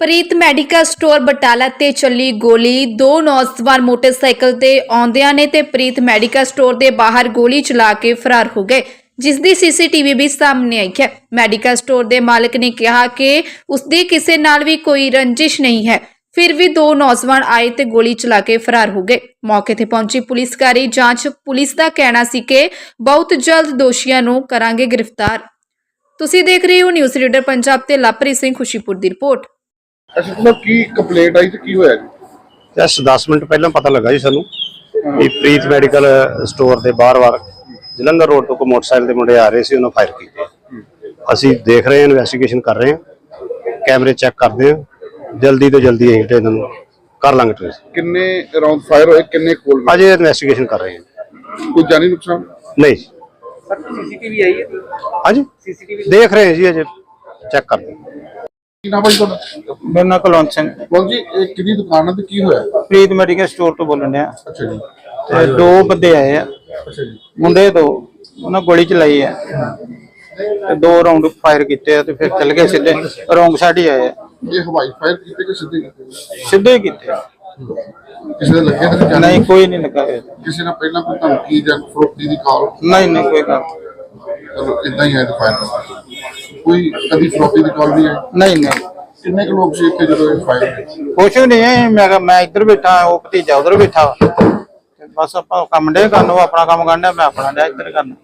ਪ੍ਰੀਤ medical store Batala ਤੇ ਚੱਲੀ ਗੋਲੀ। ਦੋ ਨੌਜਵਾਨ ਮੋਟਰਸਾਈਕਲ ਤੇ ਆਉਂਦਿਆਂ ਨੇ ਤੇ ਪ੍ਰੀਤ ਮੈਡੀਕਲ ਸਟੋਰ ਦੇ ਬਾਹਰ ਗੋਲੀ ਚਲਾ ਕੇ ਫਰਾਰ ਹੋ ਗਏ ਜਿਸ ਦੀ ਸੀਸੀਟੀਵੀ ਵੀ ਸਾਹਮਣੇ ਆਈ ਹੈ। ਮੈਡੀਕਲ ਸਟੋਰ ਦੇ ਮਾਲਕ ਨੇ ਕਿਹਾ ਕਿ ਉਸਦੀ ਕਿਸੇ ਨਾਲ ਵੀ ਕੋਈ ਰੰਜਿਸ਼ ਨਹੀਂ ਹੈ। ਫਿਰ ਵੀ ਦੋ ਨੌਜਵਾਨ ਆਏ ਤੇ ਗੋਲੀ ਚਲਾ ਕੇ ਫਰਾਰ ਹੋ ਗਏ। ਮੌਕੇ ਤੇ ਪਹੁੰਚੀ ਪੁਲਿਸ ਕਰੀ ਜਾਂਚ ਪੁਲਿਸ ਦਾ ਕਹਿਣਾ ਸੀ ਕਿ ਬਹੁਤ ਜਲਦ ਦੋਸ਼ੀਆਂ ਨੂੰ ਕਰਾਂਗੇ ਗ੍ਰਿਫਤਾਰ। ਤੁਸੀਂ ਦੇਖ ਰਹੇ ਹੋ ਨਿਊਜ਼ ਰੀਡਰ ਪੰਜਾਬ ਤੇ ਲਾਪਰੀ ਸਿੰਘ ਖੁਸ਼ੀਪੁਰ ਦੀ ਰਿਪੋਰਟ। ਅੱਛਾ ਤੁਹਾਨੂੰ ਕੀ ਕੰਪਲੇਂਟ ਆਈ ਤੇ ਕੀ ਹੋਇਆ ਜੀ? ਜਸ 10 ਮਿੰਟ ਪਹਿਲਾਂ ਪਤਾ ਲੱਗਾ ਜੀ ਸਾਨੂੰ ਕਿ ਪ੍ਰੀਤ ਮੈਡੀਕਲ ਸਟੋਰ ਦੇ ਬਾਹਰ-ਬਾਹਰ ਜਲੰਧਰ ਰੋਡ ਤੋਂ ਕੋ ਮੋਟਰਸਾਈਕਲ ਦੇ ਮੁੰਡੇ ਆ ਰਹੇ ਸੀ ਉਹਨਾਂ ਫਾਇਰ ਕੀਤੇ। ਅਸੀਂ ਦੇਖ ਰਹੇ ਹਾਂ ਇਨਵੈਸਟੀਗੇਸ਼ਨ ਕਰ ਰਹੇ ਹਾਂ ਕੈਮਰੇ ਚੈੱਕ ਕਰਦੇ ਹਾਂ ਜਲਦੀ ਤੋਂ ਜਲਦੀ ਅਸੀਂ ਇਹਨਾਂ ਨੂੰ ਕਰ ਲਾਂਗੇ ਟ੍ਰੇਸ ਕਿੰਨੇ ਰਾਉਂਡ ਫਾਇਰ ਹੋਏ ਕਿੰਨੇ ਕੋਲ ਅਜੇ ਇਨਵੈਸਟੀਗੇਸ਼ਨ ਕਰ ਰਹੇ ਹਾਂ। ਕੋਈ ਜਾਨੀ ਨੁਕਸਾਨ? ਨਹੀਂ ਸੀਸੀਟੀਵੀ ਆਈ ਹੈ? ਹਾਂਜੀ ਦੇਖ ਰਹੇ ਹਾਂ ਜੀ ਅਜੇ ਚੈੱਕ ਕਰਦੇ ਹਾਂ। ਕੀ ਨਾਮ ਹੈ ਜੀ ਤੁਹਾਡਾ? ਮੇਰਾ ਨਾਮ ਕੁਲਵੰਤ ਸਿੰਘ। ਬੋਲ ਜੀ ਇਹ ਕਿਹਦੀ ਦੁਕਾਨ ਹੈ ਤੇ ਕੀ ਹੋਇਆ? ਪ੍ਰੀਤ ਮੈਡੀਕਲ ਸਟੋਰ ਤੋਂ ਬੋਲਣ ਡਿਆ। ਅੱਛਾ ਜੀ। ਤੇ ਦੋ ਬੰਦੇ ਆਏ ਆ। ਅੱਛਾ ਜੀ। ਮੁੰਡੇ ਦੋ। ਉਹਨਾਂ ਗੋਲੀ ਚਲਾਈ ਆ। ਤੇ ਦੋ ਰਾਉਂਡ ਫਾਇਰ ਕੀਤੇ ਆ ਤੇ ਫਿਰ ਚੱਲ ਗਏ ਸਿੱਧੇ। ਰੋਂਗ ਸਾਈਡ ਹੀ ਆਏ ਆ। ਇਹ ਹਵਾਈ ਫਾਇਰ ਕੀਤੇ ਕਿ ਸਿੱਧੇ ਕੀਤੇ? ਸਿੱਧੇ ਹੀ ਕੀਤੇ। ਆ। ਕਿਸੇ ਦੇ ਲੱਗੇ ਤਾਂ ਨਹੀਂ ਜਾਨੀ ਨਹੀਂ ਕੋਈ ਨਹੀਂ ਲੱਗਾ ਹੋਇਆ। ਕਿਸੇ ਨਾਲ ਪਹਿਲਾਂ ਕੋਈ ਧਮਕੀ ਜਾਂ ਫਰੋਖਤੀ ਦੀ ਕਾਲ? ਨਹੀਂ ਨਹੀਂ ਕੋਈ ਗੱਲ ਚਲੋ ਇਦਾਂ ਹੀ ਤੇ ਫਾਇਰ ਕੋਈ ਕਦੀ ਫਰੋਖਤੀ ਦੀ ਕਾਲ ਨਹੀਂ ਆਈ ਨਹੀਂ ਨਹੀਂ। ਕਿੰਨੇ ਕੁ ਲੋਕ ਸੀ ਇੱਥੇ ਜਦੋਂ ਇਹ ਫਾਇਰ ਹੋਈ? ਕੁਛ ਵੀ ਨਹੀਂ ਹੈ ਮੈਂ ਕਿਹਾ ਮੈਂ ਇੱਧਰ ਬੈਠਾ ਉਹ ਭਤੀਜਾ ਉਧਰ ਬੈਠਾ। ਵਾ। ਤੇ ਬਸ ਆਪਾਂ ਕੰਮ ਡੇ ਕਰਨ ਉਹ ਆਪਣਾ ਕੰਮ ਕਰਨਾ ਮੈਂ ਆਪਣਾ ਡਿਆ ਇੱਧਰ ਕਰਨਾ।